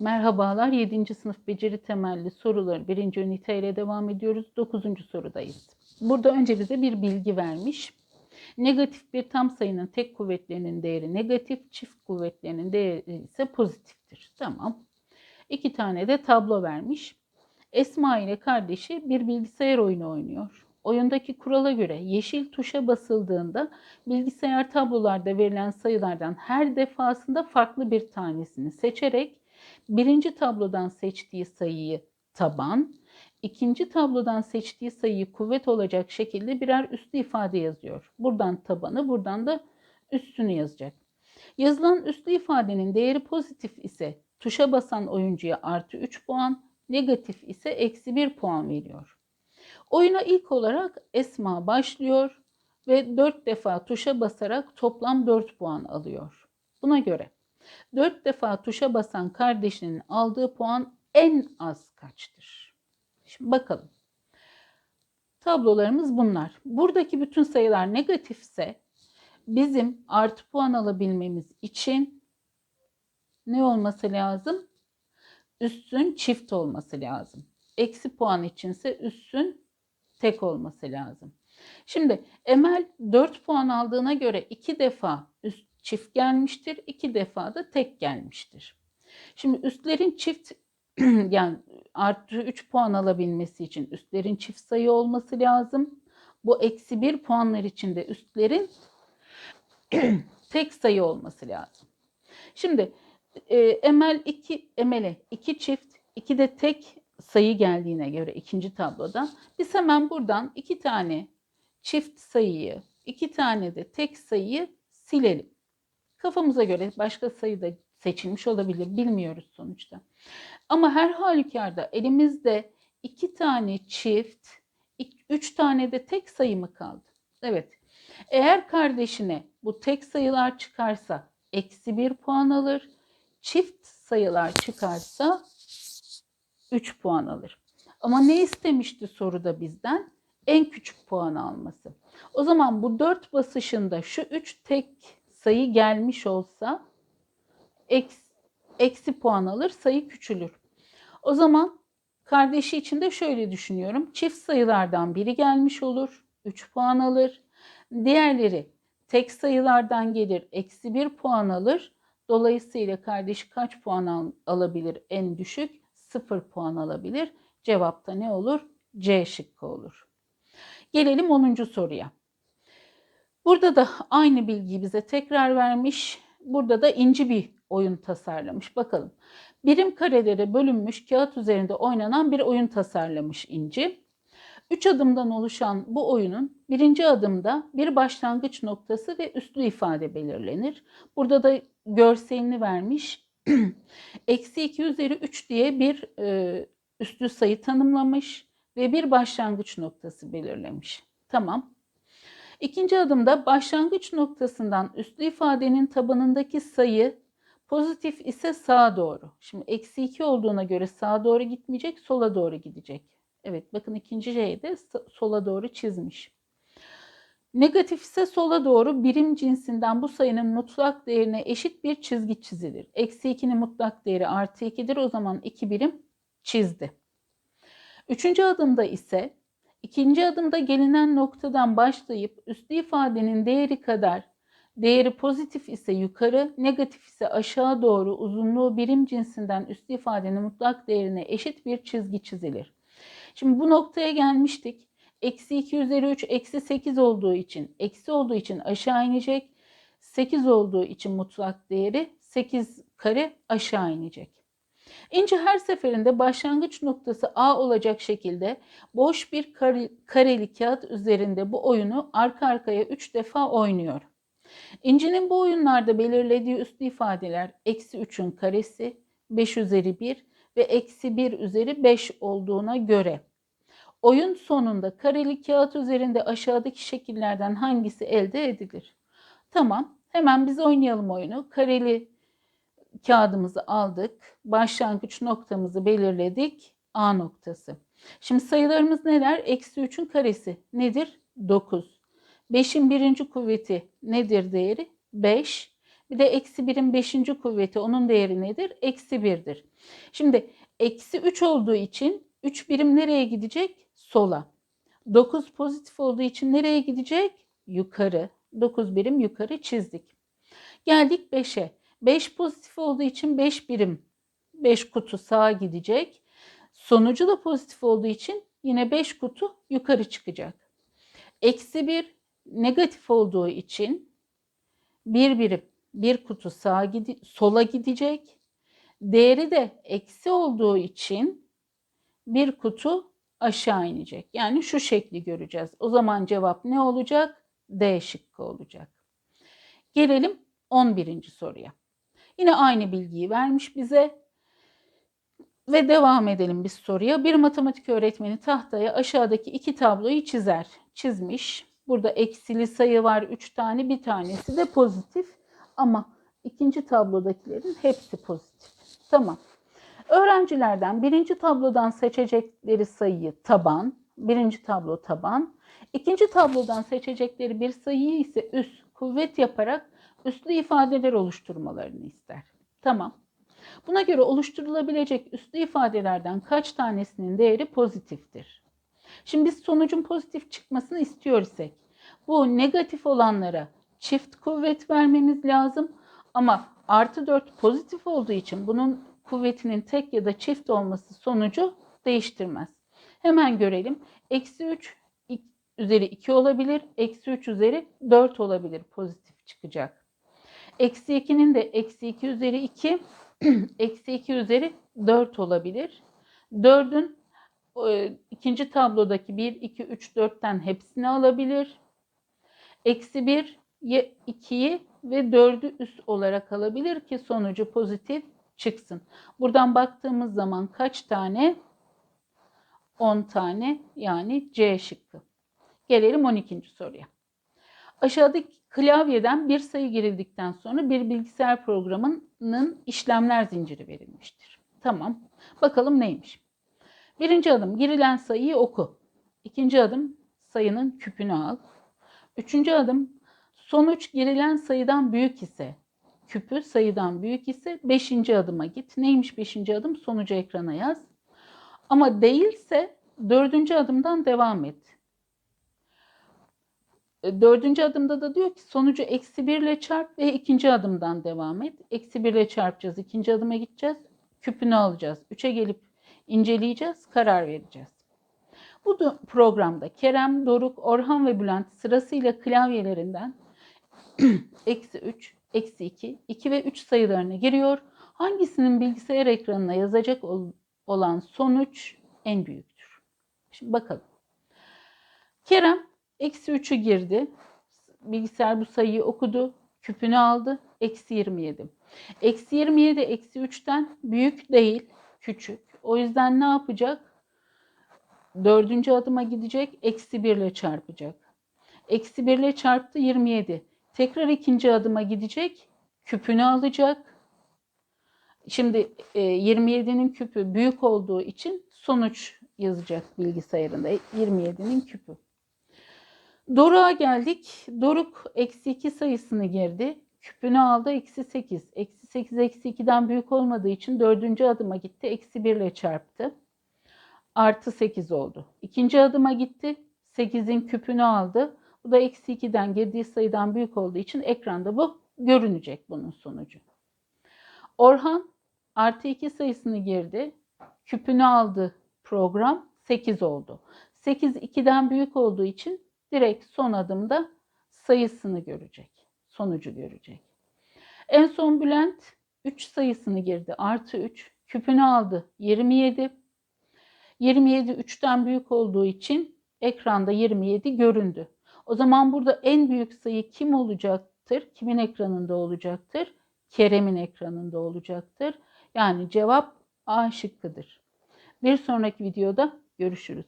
Merhabalar 7. sınıf beceri temelli soruları 1. üniteyle devam ediyoruz. 9. sorudayız. Burada önce bize bir bilgi vermiş. Negatif bir tam sayının tek kuvvetlerinin değeri negatif, çift kuvvetlerinin değeri ise pozitiftir. Tamam. İki tane de tablo vermiş. Esma ile kardeşi bir bilgisayar oyunu oynuyor. Oyundaki kurala göre yeşil tuşa basıldığında bilgisayar tablolarda verilen sayılardan her defasında farklı bir tanesini seçerek birinci tablodan seçtiği sayıyı taban, ikinci tablodan seçtiği sayıyı kuvvet olacak şekilde birer üslü ifade yazıyor. Buradan tabanı, buradan da üstünü yazacak. Yazılan üslü ifadenin değeri pozitif ise tuşa basan oyuncuya artı 3 puan, negatif ise eksi 1 puan veriyor. Oyuna ilk olarak Esma başlıyor ve 4 defa tuşa basarak toplam 4 puan alıyor. Buna göre 4 defa tuşa basan kardeşinin aldığı puan en az kaçtır? Şimdi bakalım. Tablolarımız bunlar. Buradaki bütün sayılar negatifse bizim artı puan alabilmemiz için ne olması lazım? Üstün çift olması lazım. Eksi puan içinse üstün tek olması lazım. Şimdi Emel 4 puan aldığına göre 2 defa üst çift gelmiştir, 2 defa da tek gelmiştir. Şimdi üstlerin çift yani artı 3 puan alabilmesi için üstlerin çift sayı olması lazım. Bu eksi 1 puanlar için de üstlerin tek sayı olması lazım. Şimdi e, Emel 2 Emel'e 2 çift, 2 de tek sayı geldiğine göre ikinci tabloda biz hemen buradan iki tane çift sayıyı, iki tane de tek sayıyı silelim. Kafamıza göre başka sayı da seçilmiş olabilir. Bilmiyoruz sonuçta. Ama her halükarda elimizde iki tane çift, üç tane de tek sayı mı kaldı? Evet. Eğer kardeşine bu tek sayılar çıkarsa eksi bir puan alır. Çift sayılar çıkarsa 3 puan alır. Ama ne istemişti soruda bizden? En küçük puan alması. O zaman bu 4 basışında şu 3 tek sayı gelmiş olsa eksi, eksi puan alır, sayı küçülür. O zaman kardeşi için de şöyle düşünüyorum. Çift sayılardan biri gelmiş olur, 3 puan alır. Diğerleri tek sayılardan gelir, eksi 1 puan alır. Dolayısıyla kardeşi kaç puan al, alabilir en düşük? 0 puan alabilir. Cevapta ne olur? C şıkkı olur. Gelelim 10. soruya. Burada da aynı bilgiyi bize tekrar vermiş. Burada da inci bir oyun tasarlamış. Bakalım. Birim karelere bölünmüş kağıt üzerinde oynanan bir oyun tasarlamış İnci. Üç adımdan oluşan bu oyunun birinci adımda bir başlangıç noktası ve üslü ifade belirlenir. Burada da görselini vermiş. Eksi 2 üzeri 3 diye bir e, üslü sayı tanımlamış ve bir başlangıç noktası belirlemiş. Tamam. İkinci adımda başlangıç noktasından üslü ifadenin tabanındaki sayı pozitif ise sağa doğru. Şimdi eksi 2 olduğuna göre sağa doğru gitmeyecek, sola doğru gidecek. Evet bakın ikinci C'de sola doğru çizmiş. Negatif ise sola doğru birim cinsinden bu sayının mutlak değerine eşit bir çizgi çizilir. Eksi 2'nin mutlak değeri artı 2'dir. O zaman 2 birim çizdi. Üçüncü adımda ise ikinci adımda gelinen noktadan başlayıp üslü ifadenin değeri kadar değeri pozitif ise yukarı, negatif ise aşağı doğru uzunluğu birim cinsinden üslü ifadenin mutlak değerine eşit bir çizgi çizilir. Şimdi bu noktaya gelmiştik. Eksi 2 üzeri 3 eksi 8 olduğu için, eksi olduğu için aşağı inecek. 8 olduğu için mutlak değeri 8 kare aşağı inecek. İnce her seferinde başlangıç noktası A olacak şekilde boş bir kare, kareli kağıt üzerinde bu oyunu arka arkaya 3 defa oynuyor. İnci'nin bu oyunlarda belirlediği üslü ifadeler eksi 3'ün karesi, 5 üzeri 1 ve eksi 1 üzeri 5 olduğuna göre Oyun sonunda kareli kağıt üzerinde aşağıdaki şekillerden hangisi elde edilir? Tamam. Hemen biz oynayalım oyunu. Kareli kağıdımızı aldık. Başlangıç noktamızı belirledik. A noktası. Şimdi sayılarımız neler? Eksi 3'ün karesi nedir? 9. 5'in birinci kuvveti nedir değeri? 5. Bir de eksi 1'in 5. kuvveti onun değeri nedir? Eksi 1'dir. Şimdi eksi 3 olduğu için 3 birim nereye gidecek? Sola. 9 pozitif olduğu için nereye gidecek? Yukarı. 9 birim yukarı çizdik. Geldik 5'e. 5 pozitif olduğu için 5 birim 5 kutu sağa gidecek. Sonucu da pozitif olduğu için yine 5 kutu yukarı çıkacak. Eksi 1 negatif olduğu için bir birim bir kutu sağa gidi sola gidecek. Değeri de eksi olduğu için bir kutu aşağı inecek. Yani şu şekli göreceğiz. O zaman cevap ne olacak? D şıkkı olacak. Gelelim 11. soruya. Yine aynı bilgiyi vermiş bize. Ve devam edelim biz soruya. Bir matematik öğretmeni tahtaya aşağıdaki iki tabloyu çizer. Çizmiş. Burada eksili sayı var 3 tane. Bir tanesi de pozitif. Ama ikinci tablodakilerin hepsi pozitif. Tamam. Öğrencilerden birinci tablodan seçecekleri sayıyı taban. Birinci tablo taban. İkinci tablodan seçecekleri bir sayıyı ise üst kuvvet yaparak üslü ifadeler oluşturmalarını ister. Tamam. Buna göre oluşturulabilecek üslü ifadelerden kaç tanesinin değeri pozitiftir? Şimdi biz sonucun pozitif çıkmasını istiyor isek bu negatif olanlara çift kuvvet vermemiz lazım. Ama artı 4 pozitif olduğu için bunun kuvvetinin tek ya da çift olması sonucu değiştirmez. Hemen görelim. Eksi 3 üzeri 2 olabilir. Eksi 3 üzeri 4 olabilir pozitif çıkacak. Eksi 2'nin de eksi 2 üzeri 2 eksi 2 üzeri 4 olabilir. 4'ün e, ikinci tablodaki 1, 2, 3, 4'ten hepsini alabilir. Eksi 1, 2'yi ve 4'ü üst olarak alabilir ki sonucu pozitif çıksın. Buradan baktığımız zaman kaç tane? 10 tane yani C şıkkı. Gelelim 12. soruya. Aşağıdaki klavyeden bir sayı girildikten sonra bir bilgisayar programının işlemler zinciri verilmiştir. Tamam. Bakalım neymiş? Birinci adım girilen sayıyı oku. İkinci adım sayının küpünü al. Üçüncü adım sonuç girilen sayıdan büyük ise küpü sayıdan büyük ise beşinci adıma git. Neymiş beşinci adım? Sonucu ekrana yaz. Ama değilse dördüncü adımdan devam et. E, dördüncü adımda da diyor ki sonucu eksi 1 ile çarp ve ikinci adımdan devam et. Eksi 1 ile çarpacağız. ikinci adıma gideceğiz. Küpünü alacağız. 3'e gelip inceleyeceğiz. Karar vereceğiz. Bu programda Kerem, Doruk, Orhan ve Bülent sırasıyla klavyelerinden eksi 3, eksi 2, 2 ve 3 sayılarına giriyor. Hangisinin bilgisayar ekranına yazacak olan sonuç en büyüktür? Şimdi bakalım. Kerem Eksi 3'ü girdi. Bilgisayar bu sayıyı okudu. Küpünü aldı. Eksi 27. Eksi 27 eksi 3'ten büyük değil. Küçük. O yüzden ne yapacak? Dördüncü adıma gidecek. Eksi 1 ile çarpacak. Eksi 1 ile çarptı 27. Tekrar ikinci adıma gidecek. Küpünü alacak. Şimdi 27'nin e, küpü büyük olduğu için sonuç yazacak bilgisayarında. 27'nin küpü. Doruk'a geldik. Doruk eksi 2 sayısını girdi. Küpünü aldı eksi 8. Eksi 8 eksi 2'den büyük olmadığı için dördüncü adıma gitti. Eksi 1 ile çarptı. Artı 8 oldu. İkinci adıma gitti. 8'in küpünü aldı. Bu da eksi 2'den girdiği sayıdan büyük olduğu için ekranda bu görünecek bunun sonucu. Orhan artı 2 sayısını girdi. Küpünü aldı program 8 oldu. 8 2'den büyük olduğu için direkt son adımda sayısını görecek. Sonucu görecek. En son Bülent 3 sayısını girdi. Artı 3. Küpünü aldı. 27. 27 3'ten büyük olduğu için ekranda 27 göründü. O zaman burada en büyük sayı kim olacaktır? Kimin ekranında olacaktır? Kerem'in ekranında olacaktır. Yani cevap A şıkkıdır. Bir sonraki videoda görüşürüz.